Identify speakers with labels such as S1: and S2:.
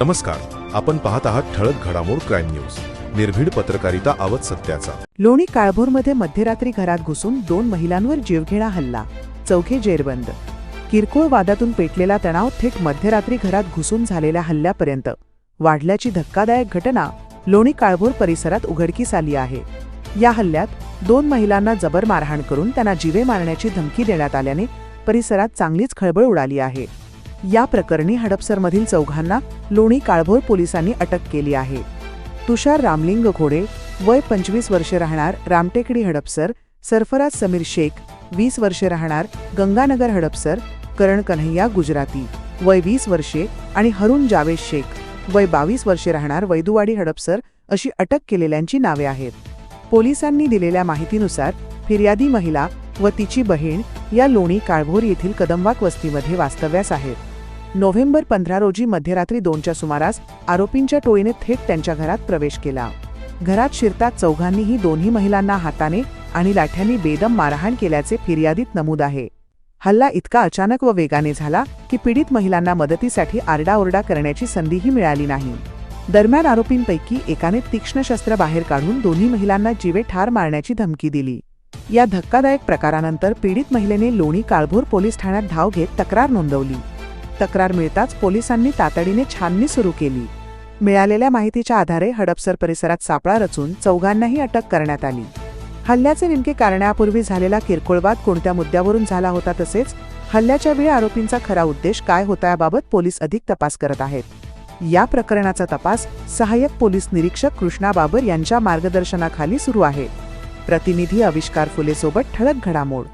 S1: नमस्कार आपण पाहत आहात ठळक घडामोड क्राईम न्यूज. निर्भीड पत्रकारिता आवत सत्याचा.
S2: लोणी काळभोरमध्ये मध्यरात्री घरात घुसून दोन महिलांवर जीवघेणा हल्ला. चौघे जेरबंद. किरकोळ वादातून पेटलेला तणाव थेट मध्यरात्री घरात घुसून झालेल्या हल्ल्यापर्यंत. वाढल्याची धक्कादायक घटना लोणी काळभोर परिसरात उघडकीस आली आहे. या हल्ल्यात दोन महिलांना जबर मारहाण करून त्यांना जीवे मारण्याची धमकी देण्यात आल्याने परिसरात चांगलीच खळबळ उडाली आहे. या प्रकरणी हडपसरमधील चौघांना लोणी काळभोर पोलिसांनी अटक केली आहे. तुषार रामलिंग घोडे वय पंचवीस वर्षे राहणार रामटेकडी हडपसर सरफराज समीर शेख वीस वर्षे राहणार गंगानगर हडपसर करण कन्हैया गुजराती वय वीस वर्षे आणि हरुण जावेद शेख वय बावीस वर्षे राहणार वैदुवाडी हडपसर अशी अटक केलेल्यांची नावे आहेत. पोलिसांनी दिलेल्या माहितीनुसार फिर्यादी महिला व तिची बहीण या लोणी काळभोर येथील कदमवाक वस्तीमध्ये वास्तव्यास आहेत. नोव्हेंबर पंधरा रोजी मध्यरात्री दोनच्या सुमारास आरोपींच्या टोळीने थेट त्यांच्या घरात प्रवेश केला. घरात शिरता चौघांनीही दोन्ही महिलांना हाताने आणि लाठ्यांनी बेदम मारहाण केल्याचे फिर्यादीत नमूद आहे. हल्ला इतका अचानक व वेगाने झाला की पीडित महिलांना मदतीसाठी आरडाओरडा करण्याची संधीही मिळाली नाही. दरम्यान आरोपींपैकी एकाने तीक्ष्ण शस्त्र बाहेर काढून दोन्ही महिलांना जीवे ठार मारण्याची धमकी दिली. या धक्कादायक प्रकारानंतर पीडित महिलेने लोणी काळभोर पोलीस ठाण्यात धाव घेत तक्रार नोंदवली. तक्रार मिळताच पोलिसांनी तातडीने छाननी सुरू केली. मिळालेल्या माहितीच्या आधारे हडपसर परिसरात सापळा रचून चौघांनाही अटक करण्यात आली. हल्ल्याचे नेमके कारणापूर्वी झालेला किरकोळवाद कोणत्या मुद्द्यावरून झाला होता तसेच हल्ल्याच्या वेळी आरोपींचा खरा उद्देश काय होता याबाबत पोलीस अधिक तपास करत आहेत. या प्रकरणाचा तपास सहाय्यक पोलीस निरीक्षक कृष्णा बाबर यांच्या मार्गदर्शनाखाली सुरू आहे. प्रतिनिधी आविष्कार फुलेसोबत ठळक घडामोड.